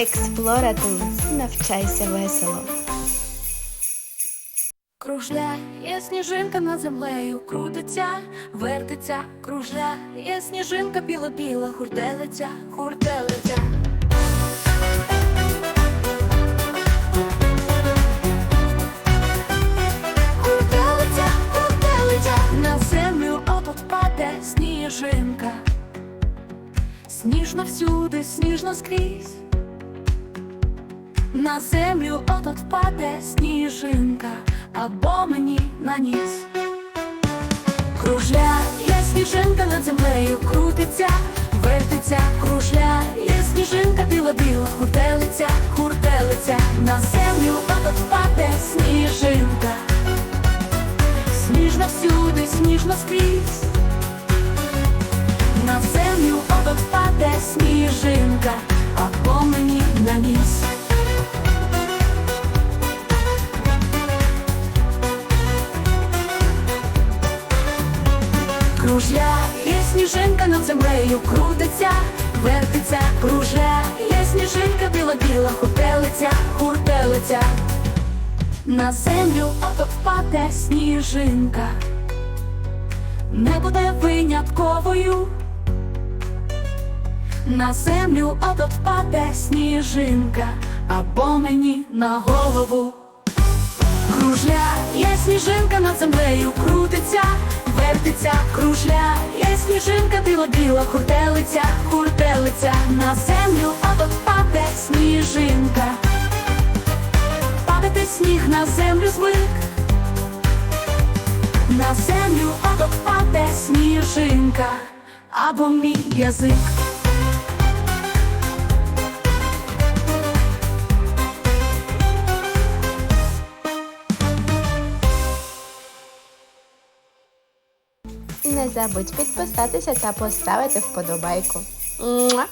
Експлора Тулс. Навчайся весело. Кружляє сніжинка над землею, крутиться, вертиться, кружляє сніжинка біла-біла, хурделиця, хурделиця. Хурделиця, хурделиця, на землю отут паде сніжинка. Сніжно всюди, сніжно скрізь. На землю отот впаде сніжинка, або мені на ніс. Кружляє сніжинка над землею, крутиться, вертиться, кружляє сніжинка біла-біла, хуртелиця, хуртелиця, на землю отот впаде сніжинка. Сніжно всюди, сніжно скрізь. Кружляє сніжинка над землею, крутиться, вертиться, кружляє сніжинка біла-біла, хуртелиця, хуртелиця. На землю ото впаде сніжинка, не буде винятковою. На землю ото впаде сніжинка, або мені на голову. Кружляє сніжинка над землею, крутиться, вертиться, кружляє сніжинка біла-біла, хуртелиця, хуртелиця, на землю а тут паде сніжинка. Падати сніг на землю звик. На землю ото паде сніжинка, або мій язик. Не забудь підписатися та поставити вподобайку. Муа!